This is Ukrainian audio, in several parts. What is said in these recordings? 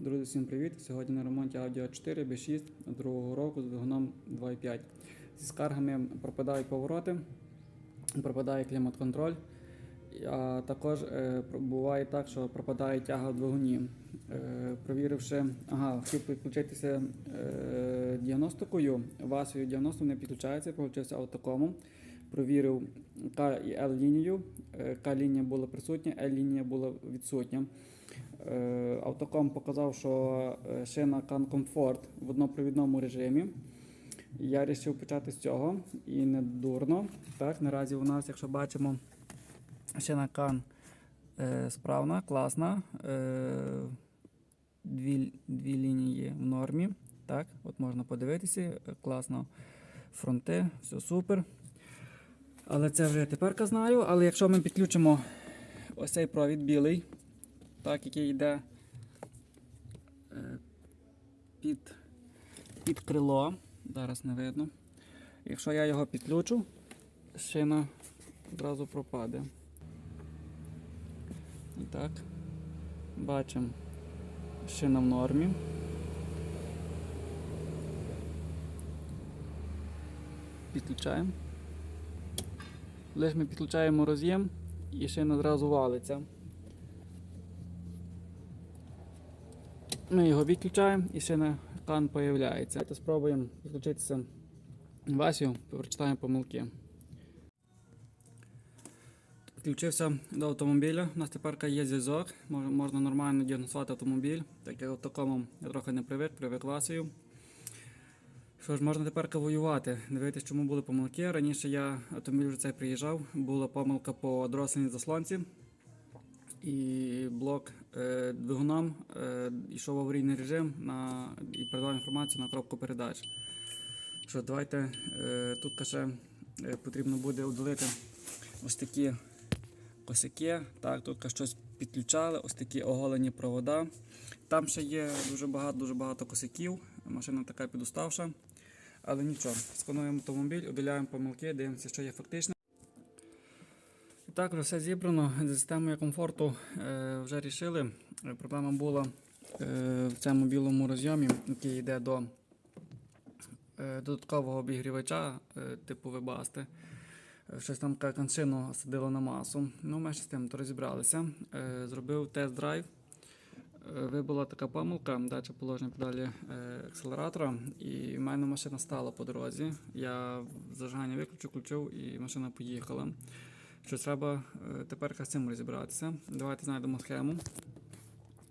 Друзі, всім привіт! Сьогодні на ремонті Audi a 4 B6 другого року з двигуном 2.5. Зі скаргами пропадають повороти, пропадає клімат-контроль, а також е, буває так, що пропадає тяга в двигуні. Е, провіривши, ага, хотів підключитися е, діагностикою, васою 90 не підключається, получився автокомом. Провірив К і L лінію. Е, К-лінія була присутня, L-лінія була відсутня. Е, Автоком показав, що е, шина Can Comfort в однопровідному режимі. Я вирішив почати з цього і не дурно. Так, наразі у нас, якщо бачимо, шина е, справна, класна. Дві, дві лінії в нормі. Так, от можна подивитися, класно фронти, все супер. Але це вже тепер знаю. Але якщо ми підключимо ось цей провід білий, так, який йде е, під, під крило. Зараз не видно. Якщо я його підключу, шина одразу пропаде. І так, бачимо, шина в нормі. Підключаємо. Лише ми підключаємо роз'єм і шина одразу валиться. Ми його відключаємо і ще на кан появляється. Давайте спробуємо підключитися Васю, прочитаємо помилки. Підключився до автомобіля. У нас тепер є зв'язок, можна нормально діагностувати автомобіль. Так як в такому я трохи не привик, привик Васею. Що ж, можна тепер воювати, дивитися, чому були помилки. Раніше я автомобіль вже цей приїжджав, була помилка по дросельній заслонці і блок е, двигуном е, йшов в аварійний режим на, і передав інформацію на коробку передач. Що давайте е, тут ще е, потрібно буде удалити ось такі косяки. Так, тут щось підключали, ось такі оголені провода. Там ще є дуже багато, дуже багато косяків. Машина така підуставша. Але нічого, скануємо автомобіль, удаляємо помилки, дивимося, що є фактично. І так, вже все зібрано. З системою комфорту е, вже рішили. Е, Проблема була е, в цьому білому розйомі, який йде до е, додаткового обігрівача, е, типу вебасти. Е, Щось там коншину садило на масу. Ну, ми ще з тим то розібралися. Е, Зробив тест-драйв. Е, Вибула така помилка, дача положення педалі е, акселератора, і в мене машина стала по дорозі. Я зажигання виключив, включив і машина поїхала. Що треба е, тепер з цим розібратися. Давайте знайдемо схему.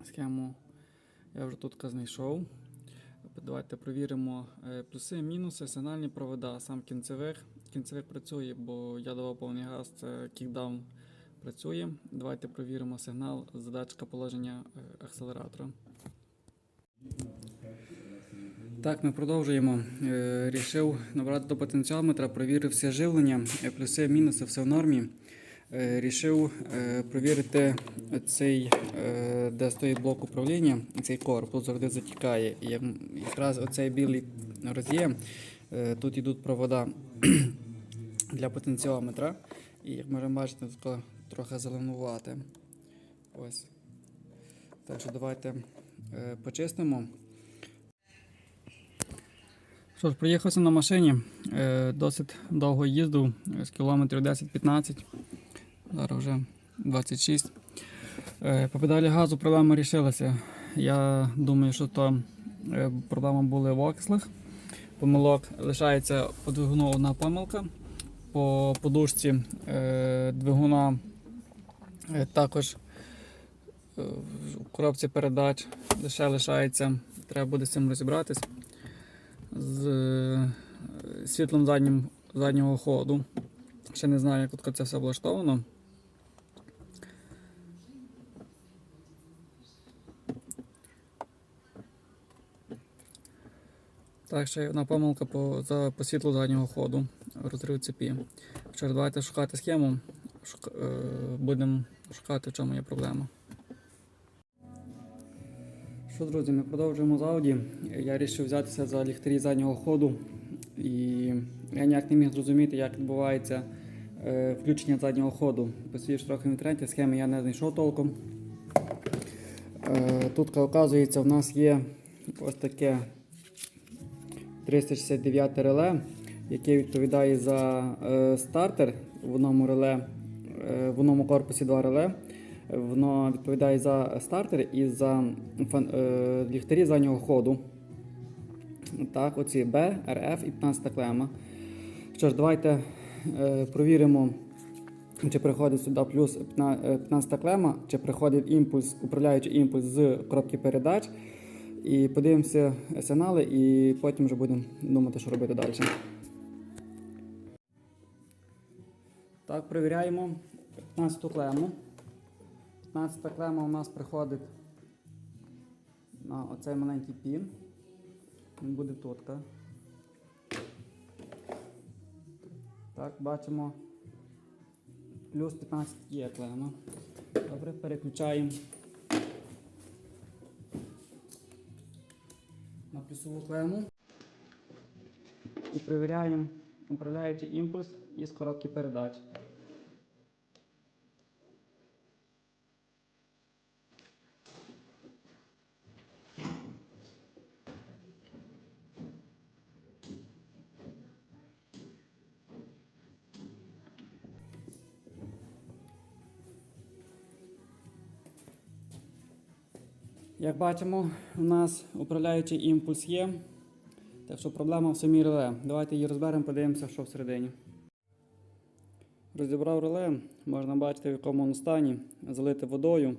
Схему я вже тут знайшов. Давайте провіримо плюси, мінуси, сигнальні провода, сам кінцевих. Кінцевих працює, бо я давав повний газ, це кікдаун працює. Давайте провіримо сигнал задачка положення е, акселератора. Так, ми продовжуємо. Е, Рішив набрати до потенціометра, провірив все живлення, е, плюси, мінуси, все в нормі. Рішив провірити цей, де стоїть блок управління, цей корпус завжди затікає. І якраз оцей білий роз'єм, тут йдуть провода для потенціометра. І як можемо бачити, тут трохи зеленувати. Ось. Так що давайте е, почистимо. Що ж, приїхався на машині. Е, досить довго їздив, е, з кілометрів 10-15. Зараз вже 26. Е, по педалі газу проблема рішилася. Я думаю, що то е, проблема була в окислах. Помилок лишається по двигуну одна помилка. По подушці е, двигуна також е, в коробці передач лише лишається. Треба буде з цим розібратись. З е, світлом заднім, заднього ходу. Ще не знаю, як це все влаштовано. Так, ще одна помилка по, за, по світлу заднього ходу, розрив цепі. Ж, давайте шукати схему, шука, е, будемо шукати, в чому є проблема. Що, друзі, ми продовжуємо з Audi. Я вирішив взятися за ліхтарі заднього ходу. І я ніяк не міг зрозуміти, як відбувається е, включення заднього ходу. Посвідчив трохи в інтернеті, схеми я не знайшов толком. Е, Тут, оказується, в нас є ось таке 369 реле, яке відповідає за е, стартер в одному реле, в одному корпусі два реле. Воно відповідає за стартер і за фан- е, ліхтарі заднього ходу. Так, оці B, RF і 15 клема. Що ж, давайте е, провіримо, чи приходить сюди плюс 15 клема, чи приходить імпульс, управляючий імпульс з коробки передач. І подивимося сигнали, і потім вже будемо думати, що робити далі. Так, перевіряємо 15 клему. 15 клема у нас приходить на оцей маленький пін. Він буде тутка. Так, бачимо. Плюс 15 є клема. Добре, переключаємо на плюсову клему. І перевіряємо управляючий імпульс із коробки передач. Як бачимо, у нас управляючий імпульс є. Так що проблема в самій реле. Давайте її розберемо, подивимося, що всередині. Розібрав реле, можна бачити, в якому воно стані, залити водою.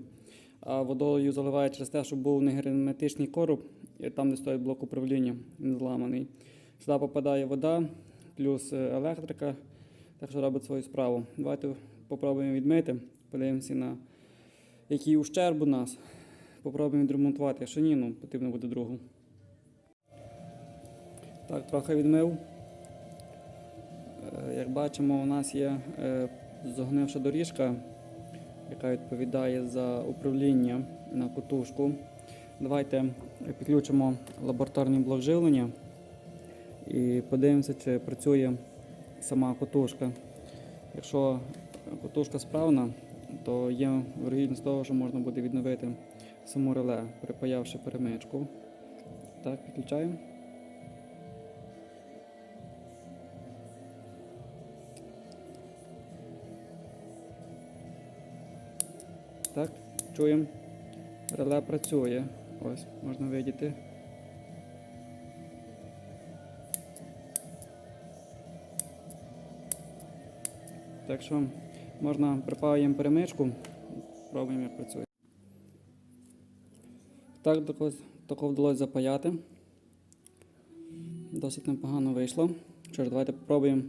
А водою заливає через те, щоб був не герметичний короб, і там, де стоїть блок управління, він зламаний. Сюди попадає вода, плюс е, електрика, так що робить свою справу. Давайте попробуємо відмити, подивимося на який ущерб у нас. Попробуємо відремонтувати. Якщо ні, ну потрібно буде другу. Так, трохи відмив. Е, Як бачимо, у нас є е, зогнивша доріжка, яка відповідає за управління на котушку. Давайте підключимо лабораторний блок живлення і подивимося, чи працює сама котушка. Якщо котушка справна, то є вірогідність того, що можна буде відновити саму реле, припаявши перемичку. Так, підключаємо. Так, чуємо. Реле працює. Ось, можна видіти. Так що можна припаюємо перемичку, пробуємо, як працює. Так, тако, вдалося запаяти. Досить непогано вийшло. Що ж, давайте попробуємо,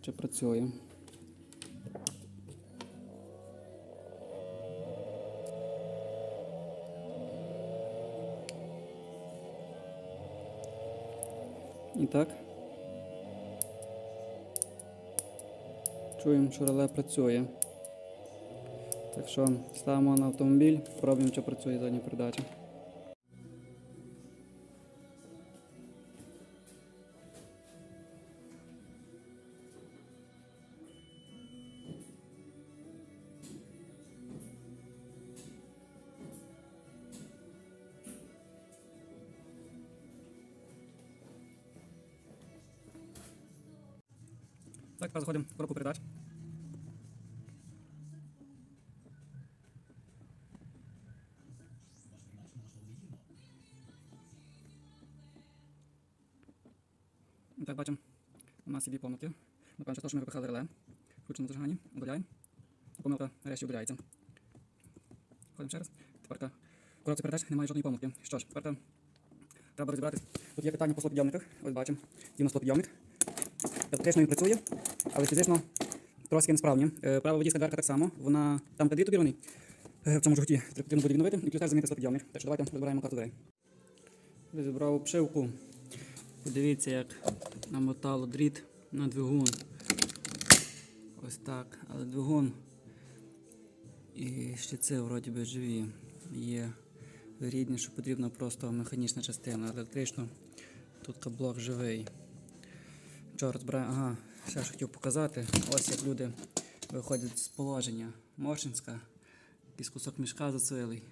чи працює. І так. Чуємо, що реле працює. Так що ставимо на автомобіль, пробуємо, чи працює задня передача. Так, тепер заходимо в коробку передач. І Так, бачимо, у нас є дві помилки. Напевно, що ми випихали реле. Включено зажигання, удаляємо. Помилка нарешті удаляється. Ходимо ще раз. Тепер в коробці передач немає жодної помилки. Що ж, тепер треба розібратись. Тут є питання по слопідйомниках. Ось бачимо. Є у нас слопідйомник. Електрично він працює, але фізично трошки несправні. Е, Права водійська дверка так само. Вона там кредит обірваний. Е, В цьому жгуті потрібно буде відновити і ключ замінити слопідйомник. Так що давайте розбираємо карту дверей. Розібрав обшивку. Подивіться, як намотало дріт на двигун. Ось так. Але двигун і щитці вроді би живі. Є рідні, що потрібна просто механічна частина. Електрично тут блок живий. Що розбираю? Ага, ще ж хотів показати. Ось як люди виходять з положення. Моршинська, якийсь кусок мішка зацвилий.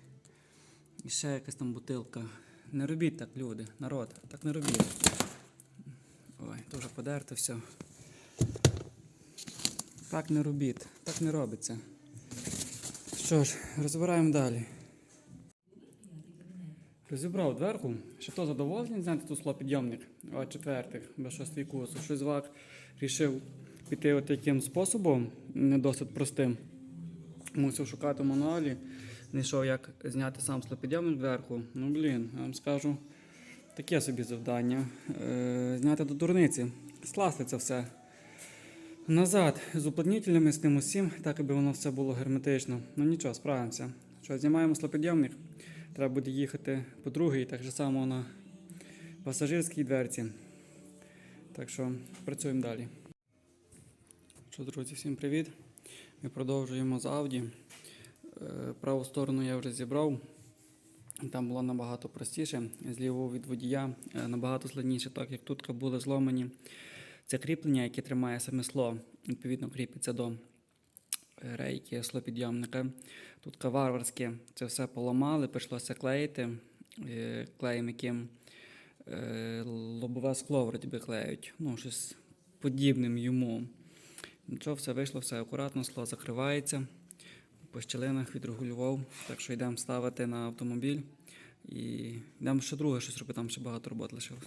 І ще якась там бутилка. Не робіть так, люди, народ, так не робіть. Ой, дуже подерто все. Так не робіть, так не робиться. Що ж, розбираємо далі. Розібрав дверку. Ще то задоволений зняти тут слопідйомник, а четвертих, без шостий курсу. Щось вак рішив піти от таким способом, не досить простим. Мусив шукати в мануалі. Знайшов, як зняти сам слопідйомник дверку. Ну блін, я вам скажу, таке собі завдання. Е, зняти до дурниці, скласти це все. Назад з уплотнителями, з тим усім, так аби воно все було герметично. Ну нічого, справимося. Що, знімаємо слопідйомник. Треба буде їхати по другій, так же само на пасажирській дверці. Так що працюємо далі. Що, друзі, всім привіт. Ми продовжуємо з Audi. Е, Праву сторону я вже зібрав. Там було набагато простіше. З лівого від водія е, набагато складніше, так як тут були зломані. Це кріплення, яке тримає саме сло, відповідно кріпиться до е, рейки слопідйомника. Тут варварське це все поламали, прийшлося клеїти е, клеєм, яким лобове скло вроді клеють. Ну, щось подібним йому. Нічого, все вийшло, все акуратно, скло закривається. По щілинах відрегулював. Так що йдемо ставити на автомобіль. І йдемо ще друге щось робити, там ще багато роботи лишилось.